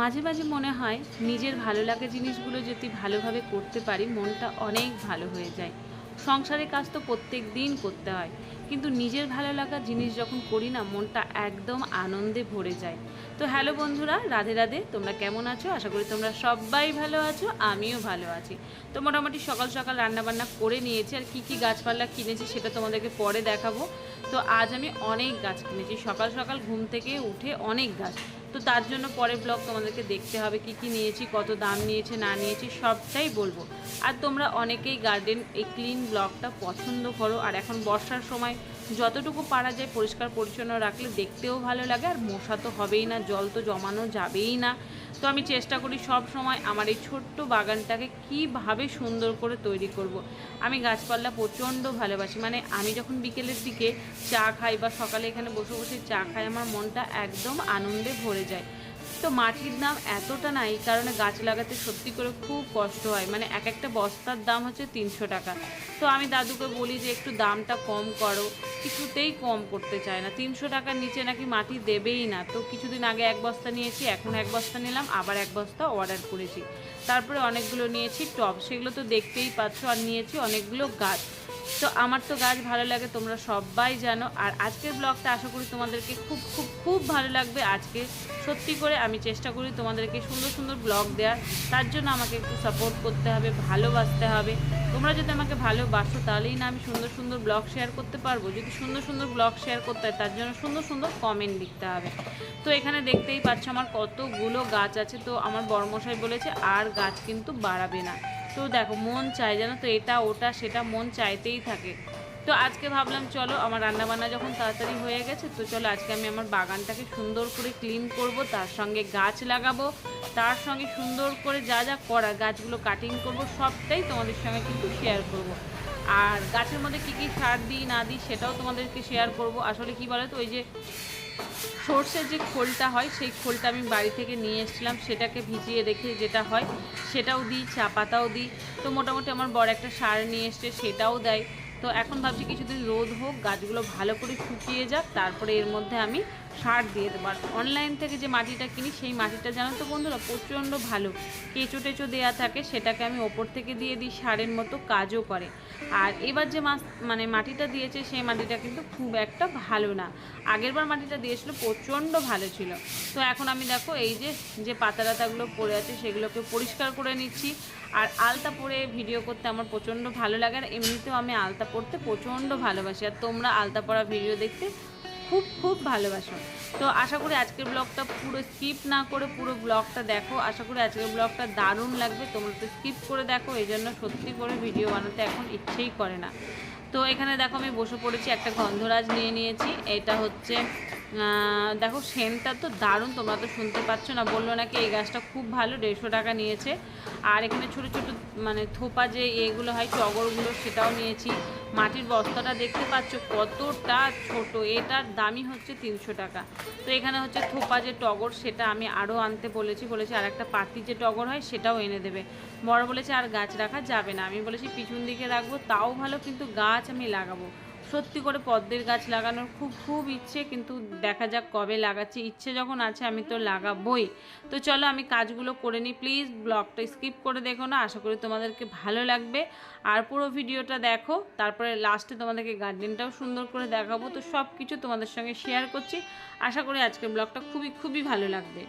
মাঝে মাঝে মনে হয় নিজের ভালো লাগা জিনিসগুলো যদি ভালোভাবে করতে পারি, মনটা অনেক ভালো হয়ে যায়। সংসারের কাজ তো প্রত্যেক দিন করতে হয়। কিন্তু নিজের ভালো লাগা জিনিস যখন করি না, মনটা একদম আনন্দে ভরে যায়। তো হ্যালো বন্ধুরা, রাধে রাধে, তোমরা কেমন আছো? আশা করি তোমরা সবাই ভালো আছো, আমিও ভালো আছি। তো মোটামুটি সকাল সকাল রান্নাবান্না করে নিয়েছি, আর কী কী গাছপালা কিনেছি সেটা তোমাদেরকে পরে দেখাবো। তো আজ আমি অনেক গাছ কিনেছি। সকাল সকাল ঘুম থেকে উঠে অনেক গাছ। তো তার জন্য পরে ব্লগ তোমাদেরকে দেখতে হবে কি কি নিয়েছি, কত দাম নিয়েছে, না নিয়েছি, সবটাই বলব। আর তোমরা অনেকেই গার্ডেন এই ক্লিন ব্লগটা পছন্দ করো। আর এখন বর্ষার সময় যতটুকু পারা যায় পরিষ্কার পরিচ্ছন্ন রাখলে দেখতেও ভালো লাগে, আর মশা তো হবেই না, জল তো জমানো যাবেই না তো আমি চেষ্টা করি সব সময় আমার এই ছোট্ট বাগানটাকে কীভাবে সুন্দর করে তৈরি করব। আমি গাছপালা প্রচণ্ড ভালোবাসি মানে আমি যখন বিকেলের দিকে চা খাই বা সকালে এখানে বসে বসে চা খাই, আমার মনটা একদম আনন্দে ভরে যায় তো মাটির দাম এতটা না, এই কারণে গাছ লাগাতে সত্যি করে খুব কষ্ট হয়। মানে এক একটা বস্তার দাম হচ্ছে তিনশো টাকা। তো আমি দাদুকে বলি যে একটু দামটা কম করো, কিছুতেই কম করতে চায় না। তিনশো টাকার নিচে নাকি মাটি দেবেই না। তো কিছুদিন আগে এক বস্তা নিয়েছি, এখন এক বস্তা নিলাম, আবার এক বস্তা অর্ডার করেছি। তারপরে অনেকগুলো নিয়েছি, টব, সেগুলো তো দেখতেই পাচ্ছ, আর নিয়েছি অনেকগুলো গাছ। তো আমার তো গাছ ভালো লাগে, তোমরা সবাই জানো। আর আজকের ব্লগটা আশা করি তোমাদেরকে খুব খুব খুব ভালো লাগবে। আজকে সত্যি করে আমি চেষ্টা করি তোমাদেরকে সুন্দর সুন্দর ব্লগ দেওয়ার। তার জন্য আমাকে একটু সাপোর্ট করতে হবে, ভালোবাসতে হবে। তোমরা যদি আমাকে ভালোবাসো, তাহলেই না আমি সুন্দর সুন্দর ব্লগ শেয়ার করতে পারব। যদি সুন্দর সুন্দর ব্লগ শেয়ার করতে হয়, তার জন্য সুন্দর সুন্দর কমেন্ট লিখতে হবে। তো এখানে দেখতেই পাচ্ছ আমার কতগুলো গাছ আছে। তো আমার বড়মশাই বলেছে, আর গাছ কিন্তু বাড়াবে না। তো দেখো, মন চায় জানো তো, এটা, ওটা, সেটা মন চাইতেই থাকে তো আজকে ভাবলাম, চলো, আমার রান্নাবান্না যখন তাড়াতাড়ি হয়ে গেছে, তো চলো আজকে আমি আমার বাগানটাকে সুন্দর করে ক্লিন করব, তার সঙ্গে গাছ লাগাবো, তার সঙ্গে সুন্দর করে যা যা করা গাছগুলো কাটিং করব, সবটাই তোমাদের সঙ্গে কিন্তু শেয়ার করব। আর গাছের মধ্যে কী কী সার দিই, না দিই, সেটাও তোমাদেরকে শেয়ার করব আসলে কি বলো তো ওই যে সর্ষের যে খোলটা হয়, সেই খোলটা আমি বাড়ি থেকে নিয়ে এসেছিলাম। সেটাকে ভিজিয়ে রেখে যেটা হয়, সেটাও দিই, চা পাতাও দিই। তো মোটামুটি আমার বড় একটা সার নিয়ে এসছে, সেটাও দেয়। তো এখন ভাবছি কিছুদিন রোদ হোক, গাছগুলো ভালো করে শুকিয়ে যাক, তারপরে এর মধ্যে আমি সার দিয়ে দেবো। আর অনলাইন থেকে যে মাটিটা কিনি, সেই মাটিটা জানো তো বন্ধুরা, প্রচণ্ড ভালো। কেঁচো টেচো দেওয়া থাকে, সেটাকে আমি ওপর থেকে দিয়ে দিই, সারের মতো কাজও করে। আর এবার যে মাছ মানে মাটিটা দিয়েছে, সেই মাটিটা কিন্তু খুব একটা ভালো না। আগেরবার মাটিটা দিয়েছিল, প্রচণ্ড ভালো ছিল। তো এখন আমি দেখো, এই যে যে পাতা টাতাগুলো পড়ে আছে, সেগুলোকে পরিষ্কার করে নিচ্ছি। আর আলতা পরে ভিডিও করতে আমার প্রচণ্ড ভালো লাগে আর এমনিতেও আমি আলতা পরতে প্রচণ্ড ভালোবাসি। আর তোমরা আলতা পরা ভিডিও দেখতে খুব খুব ভালোবাসো। তো আশা করি আজকের ব্লগটা পুরো স্কিপ না করে পুরো ব্লগটা দেখো। আশা করি আজকের ব্লগটা দারুণ লাগবে। তোমরা তো স্কিপ করে দেখো এই জন্য সত্যি করে ভিডিও বানাতে এখন ইচ্ছেই করে না। তো এখানে দেখো আমি বসে পড়েছি, একটা গন্ধরাজ নিয়ে নিয়েছি। এটা হচ্ছে দেখো সেন্টটা তো দারুণ, তোমরা তো শুনতে পাচ্ছ না। বলল নাকি এই গাছটা খুব ভালো, দেড়শো টাকা নিয়েছে। আর এখানে ছোট ছোট মানে থোপা যে এগুলো হয় টগরগুলো সেটাও নিয়েছি। মাটির বস্তাটা দেখতে পাচ্ছ, কতটা ছোট। এটার দামই হচ্ছে তিনশো টাকা। তো এখানে হচ্ছে থোপা যে টগর, সেটা আমি আরও আনতে বলেছি বলেছি আর একটা পাতি যে টগর হয়, সেটাও এনে দেবে। বড় বলেছে আর গাছ রাখা যাবে না। আমি বলেছি পিছন দিকে রাখব, তাও ভালো, কিন্তু গাছ আমি লাগাবো। সত্যি করে পদ্মের গাছ লাগানোর খুব খুব ইচ্ছে, কিন্তু দেখা যাক কবে লাগাচ্ছি। ইচ্ছে যখন আছে, আমি তো লাগাবই। তো চলো, আমি কাজগুলো করে নিই। প্লিজ, ব্লগটা স্কিপ করে দেখো না। আশা করি তোমাদেরকে ভালো লাগবে। আর পুরো ভিডিওটা দেখো। তারপরে লাস্টে তোমাদেরকে গার্ডেনটাও সুন্দর করে দেখাবো। তো সব কিছু তোমাদের সঙ্গে শেয়ার করছি। আশা করি আজকের ব্লগটা খুবই খুবই ভালো লাগবে।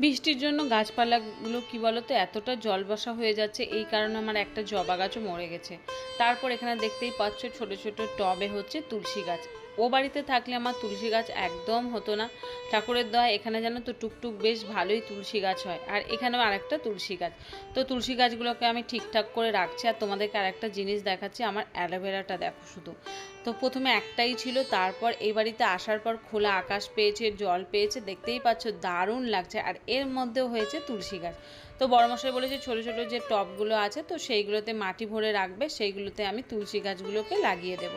বৃষ্টির জন্য গাছপালাগুলো কি বলতো, এতটা জল বসা হয়ে যাচ্ছে, এই কারণে আমার একটা জবা গাছও মরে গেছে। তারপর এখানে দেখতেই পাচ্ছ ছোট ছোট টবে হচ্ছে তুলসী গাছ। ও বাড়িতে থাকলে আমার তুলসী গাছ একদম হতো না। ঠাকুরের দয়া, এখানে যেন তো টুকটুক বেশ ভালোই তুলসী গাছ হয়। আর এখানেও আরেকটা তুলসী গাছ। তো তুলসী গাছগুলোকে আমি ঠিকঠাক করে রাখছি আর তোমাদেরকে আরেকটা জিনিস দেখাচ্ছি, আমার অ্যালোভেরাটা দেখো শুধু। তো প্রথমে একটাই ছিল, তারপর এই বাড়িতে আসার পর খোলা আকাশ পেয়েছে, জল পেয়েছে, দেখতেই পাচ্ছ দারুণ লাগছে। আর এর মধ্যেও হয়েছে তুলসী গাছ। তো বড়মশাই বলেছে ছোটো ছোটো যে টবগুলো আছে, তো সেইগুলোতে মাটি ভরে রাখবে, সেইগুলোতে আমি তুলসী গাছগুলোকে লাগিয়ে দেব।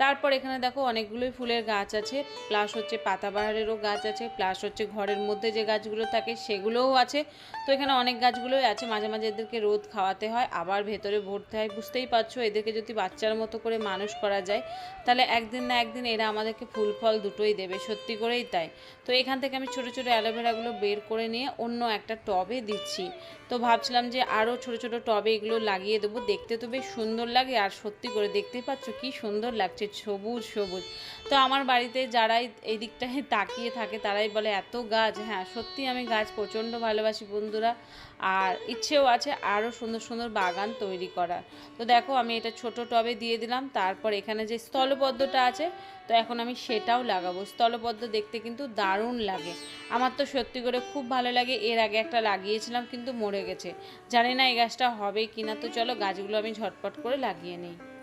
তারপর এখানে দেখো অনেকগুলোই ফুলের গাছ আছে প্লাস হচ্ছে পাতাবাহারেরও গাছ আছে প্লাস হচ্ছে ঘরের মধ্যে যে গাছগুলো থাকে সেগুলোও আছে। তো এখানে অনেক গাছগুলোই আছে, মাঝে মাঝে এদেরকে রোদ খাওয়াতে হয়, আবার ভেতরে ভরতে হয় বুঝতেই পারছ? এদেরকে যদি বাচ্চার মতো করে মানুষ করা যায়, তাহলে একদিন না একদিন এরা আমাদেরকে ফুল ফল দুটোই দেবে, সত্যি করেই তাই। তো এখান থেকে আমি ছোটো ছোটো অ্যালোভেরাগুলো বের করে নিয়ে অন্য একটা টবে দিচ্ছি। তো ভাবছিলাম যে আরও ছোটো ছোটো টবে এগুলো লাগিয়ে দেবো, দেখতে তো বেশ সুন্দর লাগে, আর সত্যি করে দেখতেই পাচ্ছ কি সুন্দর লাগছে। সবুজ সবুজ। তো আমার বাড়িতে যারাই এই দিকটায় তাকিয়ে থাকে, তারাই বলে, এত গাছ। হ্যাঁ সত্যি আমি গাছ প্রচণ্ড ভালোবাসি বন্ধুরা। আর ইচ্ছেও আছে আরও সুন্দর সুন্দর বাগান তৈরি করার। তো দেখো, আমি এটা ছোট টবে দিয়ে দিলাম, তারপর এখানে যে স্থলপদ্মটা আছে, তো এখন আমি সেটাও লাগাবো। স্থলপদ্ম দেখতে কিন্তু দারুণ লাগে। আমার তো সত্যি করে খুব ভালো লাগে। এর আগে একটা লাগিয়েছিলাম, কিন্তু মরে গেছে। জানি না এই গাছটা হবে কি না তো চলো, গাছগুলো আমি ঝটপট করে লাগিয়ে নিই।